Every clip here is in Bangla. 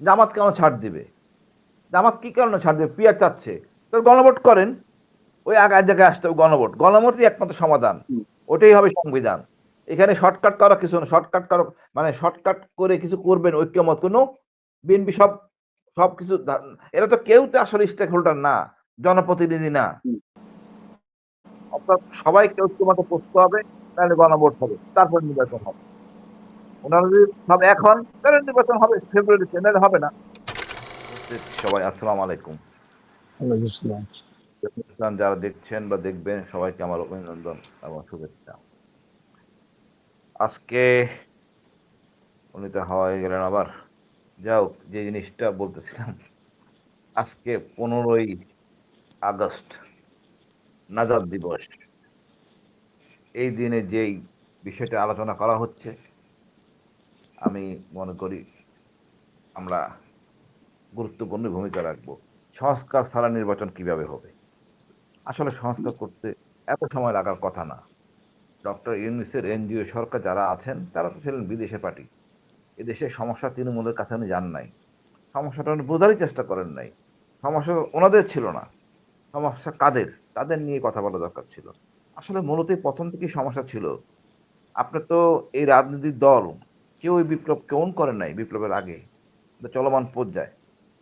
জামাত কেন ছাড় দিবে? জামাত কি কারণে ছাড় দেবে? পিয়ার চাচ্ছে। তো গণভোট করেন। ওই আগার জায়গায় আসতে হবে গণভোট। গণভোটই একমাত্র সমাধান। ওটাই হবে সংবিধান। এখানে শর্টকাট করা কিছু শর্টকাট করা মানে শর্টকাট করে কিছু করবেন, ঐক্যমত কোনো বিএনপি সব সব কিছু এরা তো কেউ তো আসলে স্টেক হোল্ডার না। জনপ্রতিনিধি না। অর্থাৎ সবাইকে ঐক্যমতে পড়তে হবে, তাহলে গণভোট হবে। তারপর নির্বাচন হবে। ওনারা যদি সব এখন তাহলে নির্বাচন হবে ফেব্রুয়ারিতে নাহলে হবে না। সবাই আসসালামু আলাইকুম। যারা দেখছেন বা দেখবেন সবাইকে আমার অভিনন্দন এবং শুভেচ্ছা। আজকে উনি তো হয়ে গেলেন আবার। যাও যে জিনিসটা বলতেছিলাম আজকে পনেরোই আগস্ট নাজাদ দিবস। এই দিনে যেই বিষয়টা আলোচনা করা হচ্ছে আমি মনে করি আমরা গুরুত্বপূর্ণ ভূমিকা রাখব। সংস্কার ছাড়া নির্বাচন কীভাবে হবে? আসলে সংস্কার করতে এত সময় লাগার কথা না। ডক্টর ইউনিসের এনজিও সরকার যারা আছেন, তারা তো ছিলেন বিদেশে পার্টি। এদেশের সমস্যা তৃণমূলের কাছে উনি যান নাই। সমস্যাটা উনি বোঝারই চেষ্টা করেন নাই। সমস্যা ওনাদের ছিল না। সমস্যা কাদের? তাদের নিয়ে কথা বলা দরকার ছিল। আসলে মূলত প্রথম থেকেই সমস্যা ছিল। আপনার তো এই রাজনৈতিক দল কেউ এই বিপ্লব কেমন করে নাই বিপ্লবের আগে চলমান পর্যায়ে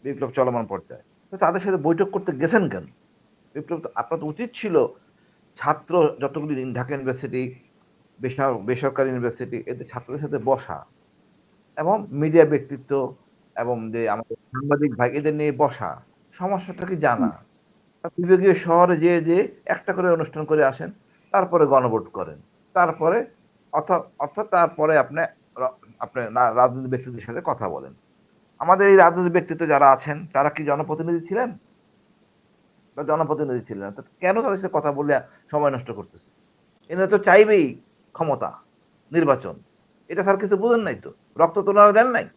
বিপ্লব চলমান পর্যায়ে তো তাদের সাথে বৈঠক করতে গেছেন কেন? বিপ্লব তো আপনার তো উচিত ছিল ছাত্র যতগুলি ঢাকা ইউনিভার্সিটি, বেসর- বেসরকারি ইউনিভার্সিটি, এদের ছাত্রদের সাথে বসা এবং মিডিয়া ব্যক্তিত্ব এবং যে আমাদের সাংবাদিক ভাই, এদের নিয়ে বসা, সমস্যাটা কি জানা? বিভাগীয় শহরে যে যে একটা করে অনুষ্ঠান করে আসেন, তারপরে গণভোট করেন, তারপরে অর্থাৎ অর্থাৎ তারপরে আপনি র- আপনি রাজনৈতিক ব্যক্তিদের সাথে কথা বলেন। আমাদের এই রাজনৈতিক ব্যক্তিত্ব যারা আছেন, তারা কি জনপ্রতিনিধি ছিলেন? বা জনপ্রতিনিধি ছিলেন কেন তাদের সাথে কথা বলে সময় নষ্ট করতেছে? এনারা তো চাইবেই ক্ষমতা, নির্বাচন। এটা স্যার কিছু বুঝেন নাই তো? রক্ত তো ওনারা দেন নাই?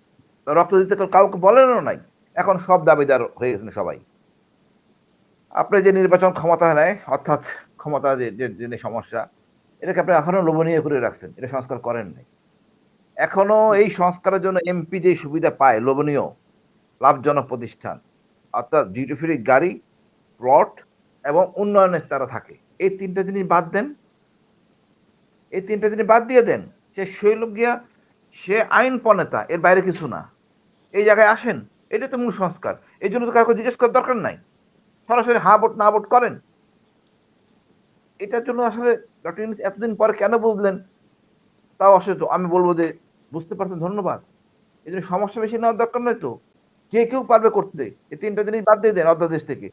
রক্ত দিতে কেউ কাউকে বলেনও নাই? এখন সব দাবিদার হয়ে গেছেন সবাই। আপনি যে নির্বাচন ক্ষমতা নেয়, অর্থাৎ ক্ষমতা যে যে সমস্যা, এটাকে আপনি এখনও লোভনীয় করে রাখছেন, এটা সংস্কার করেন নাই। এখনও এই সংস্কারের জন্য এমপি যে সুবিধা পায়, লোভনীয়, লাভজনক প্রতিষ্ঠান, অর্থাৎ ডিউটি ফ্রি গাড়ি প্লট এবং উন্নয়নের তারা থাকে। এই তিনটা জিনিস বাদ দেন। এই তিনটা জিনিস বাদ দিয়ে দেন, সে শৈল গিয়া, সে আইন প্রণেতা, এর বাইরে কিছু না। এই জায়গায় আসেন এটা তো মূল সংস্কার। এই জন্য তো কাউকে জিজ্ঞেস করার দরকার নাই। সরাসরি হা ভোট, না ভোট করেন। এটার জন্য আসলে ডক্টর ইউনুস এতদিন পরে কেন বুঝলেন? তাও অসুস্থ আমি বলব যে বুঝতে পারছেন, ধন্যবাদ। এই জন্য সমস্যা বেশি নেওয়ার দরকার নয় তো। যে কেউ পারবে করতে। এই তিনটা জিনিস বাদ দিয়ে দেন অধ্যাদেশ থেকে।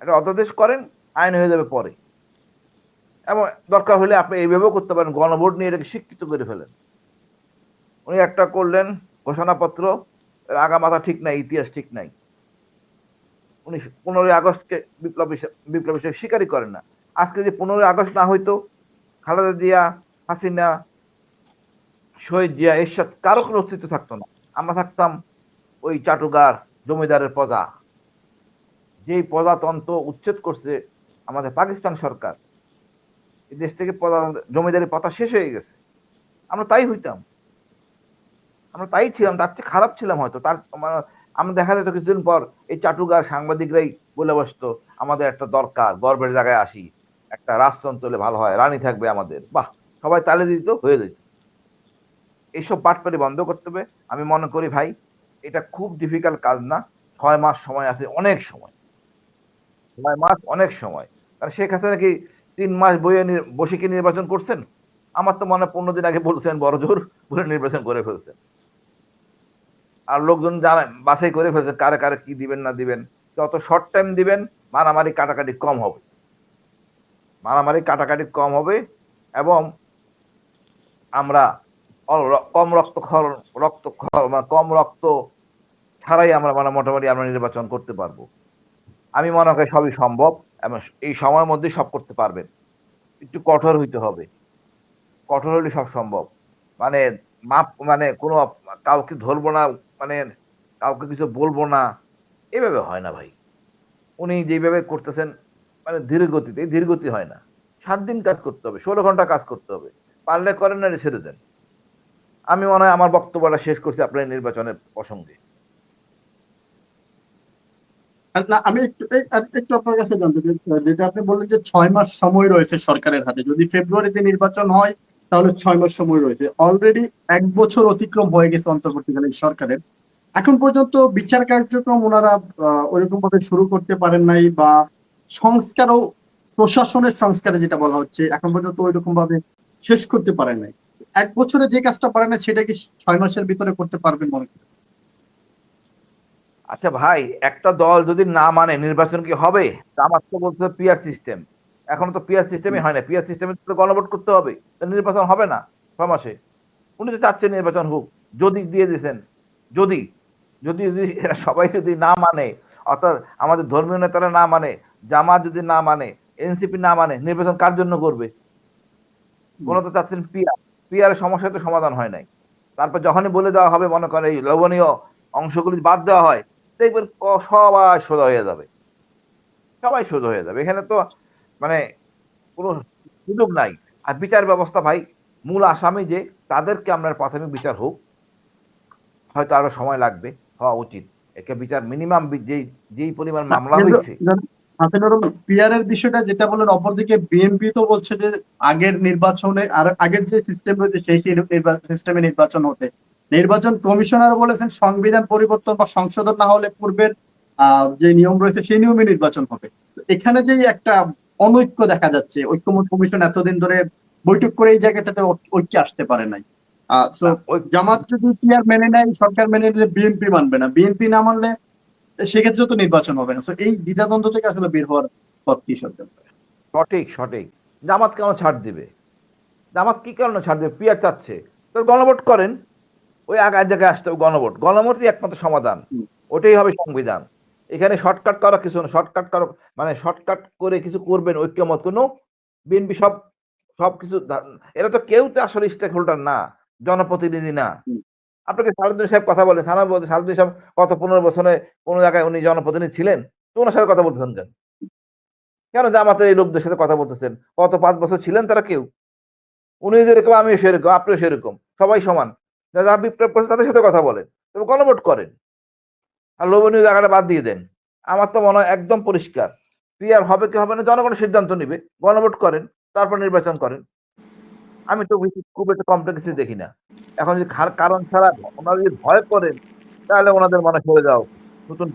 একটা অধ্যাদেশ করেন, আইন হয়ে যাবে পরে। এবং দরকার হলে আপনি এইভাবেও করতে পারেন, গণভোট নিয়ে এটাকে শিক্ষিত করে ফেলেন। উনি একটা করলেন, ঘোষণাপত্র আগা মাথা ঠিক নাই, ইতিহাস ঠিক নাই। উনি পনেরোই আগস্টকে বিপ্লব বিপ্লব হিসেবে স্বীকারই করেন না। আজকে যে পনেরোই আগস্ট না হইতো, খালেদা জিয়া, হাসিনা শহীদ জিয়া এরশাদ কারও কোনো অস্তিত্ব থাকতো না। আমরা থাকতাম ওই চাটুগার জমিদারের প্রজা। যেই প্রজাতন্ত্র উচ্ছেদ করছে আমাদের পাকিস্তান সরকার, এই দেশ থেকে প্রজা- জমিদারি প্রথা শেষ হয়ে গেছে। আমরা তাই হইতাম। আমরা তাই ছিলাম, তার চেয়ে খারাপ ছিলাম হয়তো। তার আমার- আমরা দেখা যেত কিছুদিন পর এই চাটুগার সাংবাদিকরাই বলে বসতো, আমাদের একটা দরকার, গর্বের জায়গায় আসি। একটা রাজতন্ত্র হলে ভালো হয়, রানী থাকবে আমাদের। বাহ! সবাই তালে দিত, হয়ে যেত। এইসব বাটপারি বন্ধ করতে হবে। আমি মনে করি ভাই, এটা খুব ডিফিকাল্ট কাজ না। ছয় মাস সময় আছে, অনেক সময়। ছয় মাস অনেক সময়। কারণ শেখ হাসিনা কি তিন মাস বইয়ে বসে কি নির্বাচন করছেন? আমার তো মনে হয় পনেরো দিন আগে বলছেন, বড় জোর বলে নির্বাচন করে ফেলছেন। আর লোকজন জানে বাছাই করে ফেলছে, কারে কারে কি দিবেন না দিবেন, যত শর্ট টাইম দিবেন, মারামারি কাটাকাটি কম হবে। মারামারি কাটাকাটি কম হবে এবং আমরা কম রক্ত খর রক্ত খর- মানে কম রক্ত ছাড়াই আমরা মানে মোটামুটি আমরা নির্বাচন করতে পারব। আমি মনে করি সবই সম্ভব, এবং এই সময়ের মধ্যে সব করতে পারবেন। একটু কঠোর হইতে হবে। কঠোর হলে সব সম্ভব। মানে মাপ মানে কোনো কাউকে ধরবো না মানে কাউকে কিছু বলব না, এভাবে হয় না ভাই। উনি যেভাবে করতেছেন মানে ধীর গতিতে এই ধীর গতি হয় না। সাত দিন কাজ করতে হবে, ষোলো ঘণ্টা কাজ করতে হবে। পারলে করেন না ছেড়ে দেন। আমি মনে হয় আমার বক্তব্যটা শেষ করছি আপনার নির্বাচনের প্রসঙ্গে। আমি একটু একটু আপনার কাছে জানতে যেটা আপনি বললেন যে ছয় মাস সময় রয়েছে সরকারের হাতে। যদি ফেব্রুয়ারিতে নির্বাচন হয়, তাহলে ছয় মাস সময় রয়েছে। অলরেডি এক বছর অতিক্রম হয়ে গেছে অন্তর্বর্তীকালীন সরকারের। এখন পর্যন্ত বিচার কার্যক্রম ওনারা ওইরকম ভাবে শুরু করতে পারেন নাই বা সংস্কারও প্রশাসনের সংস্কারে যেটা বলা হচ্ছে, এখন পর্যন্ত ওইরকম ভাবে শেষ করতে পারেন নাই। এক বছরে যে কাজটা পারে না সেটা কি ছয় মাসের ভিতরে করতে পারবেন মনে করেন? আচ্ছা ভাই একটা দল যদি না মানে নির্বাচন কি হবে? আমার তো বলতে পিয়ার সিস্টেম এখনও তো পিয়ার সিস্টেমই হয় না। পিয়ার সিস্টেমে তো গণভোট করতে হবে। নির্বাচন হবে না ছ মাসে। উনি তো চাচ্ছেন নির্বাচন হোক। যদি দিয়ে দিয়েছেন যদি। যদি যদি সবাই যদি না মানে অর্থাৎ আমাদের ধর্মীয় নেতারা না মানে জামাত যদি না মানে এনসিপি না মানে নির্বাচন কার জন্য করবে? কোন তো চাচ্ছেন পিয়ার পিয়ারের সমস্যা তো সমাধান হয় নাই। তারপর যখনই বলে দেওয়া হবে মনে করেন এই লবণীয় অংশগুলি বাদ দেওয়া হয় দেখবেন সবাই সোজা হয়ে যাবে। সবাই সোজা হয়ে যাবে। এখানে তো মানে কোনো সুযোগ নাই। আর বিচার ব্যবস্থা ভাই মূল আসামি যে তাদেরকে আমরা প্রাথমিক বিচার হোক। হয়তো আরও সময় লাগবে হওয়া উচিত। একে বিচার মিনিমাম যেই যেই পরিমাণ মামলা হয়েছে। হাসিনুর পিয়ারের বিষয়টা যেটা বলেন অপরদিকে বিএনপি তো বলছে যে আগের নির্বাচনে আর আগের যে সিস্টেম রয়েছে সেই সিস্টেমে নির্বাচন হতে। নির্বাচন কমিশনার বলেছেন সংবিধান পরিবর্তন বা সংশোধন না হলে পূর্বের যে নিয়ম রয়েছে সেই নিয়মে নির্বাচন হবে। এখানে যে একটা অনৈক্য দেখা যাচ্ছে ঐক্যমত কমিশন এতদিন ধরে বৈঠক করে এই জায়গাটাতে ঐক্যে আসতে পারে নাই। জামাত যদি পিয়ার মেনে নেয় সরকার মেনে নিলে বিএনপি মানবে না। বিএনপি না মানলে সেক্ষেত্রে তো নির্বাচন হবে না। এই দ্বিধাদ্বন্দ্ব থেকে আসলে বের হওয়ার পথ কি সঠিক সঠিক। জামাত কেন ছাড় দিবে? জামাত কি কারণে ছাড় দেবে? পিয়ার চাচ্ছে। তো গণভোট করেন। ওই আগার জায়গায় আসতে হবে গণভোট। গণভোটই একমাত্র সমাধান। ওটাই হবে সংবিধান। এখানে শর্টকাট করা কিছু না। শর্টকাট করা মানে শর্টকাট করে কিছু করবেন ঐক্যমত। কোনো বিএনপি সব সব কিছু এরা তো কেউ তো আসলে স্টেক হোল্ডার না। জনপ্রতিনিধি না। আপনাকে সারুদ্দিন সাহেব কথা বলে থানা বলতে সারুদ্দিন সাহেব গত পনেরো বছরে কোনো জায়গায় উনি জনপ্রতিনিধি ছিলেন? তো ওনার সাথে কথা বলতেছেন কেন কেন জামাতের এই লোকদের সাথে কথা বলতেছেন? গত পাঁচ বছর ছিলেন তারা কেউ? উনি যেরকম, আমিও সেরকম, আপনিও সেরকম, সবাই সমান। যারা বিপ্লব করছে তাদের সাথে কথা বলেন, তবে গণভোট করেন। আর লোভনীয় জায়গাটা বাদ দিয়ে দেন। আমার তো মনে হয় একদম পরিষ্কার। পিয়ার হবে কি হবে না জনগণের সিদ্ধান্ত নিবে। গণভোট করেন, তারপর নির্বাচন করেন। আমি তো বেশি খুব একটা কমপ্লেক্সি দেখি না। এখন যদি কারণ ছাড়া ওনারা যদি ভয় করেন, তাহলে ওনাদের মনে করে যাও, নতুন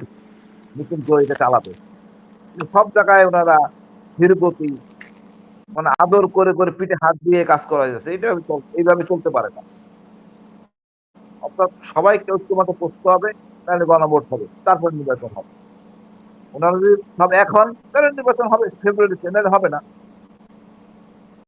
নতুন করে এটা চালাবে। সব জায়গায় ওনারা ধীরগতি মানে আদর করে করে পিঠে হাত দিয়ে কাজ করা যাচ্ছে। এটা এইভাবে চলতে পারে না। অর্থাৎ সবাইকে ঐক্যমত করতে হবে, তাহলে গণভোট হবে, তারপর নির্বাচন হবে। ওনারা যদি সব এখন, তাহলে নির্বাচন হবে ফেব্রুয়ারি নাহলে হবে না।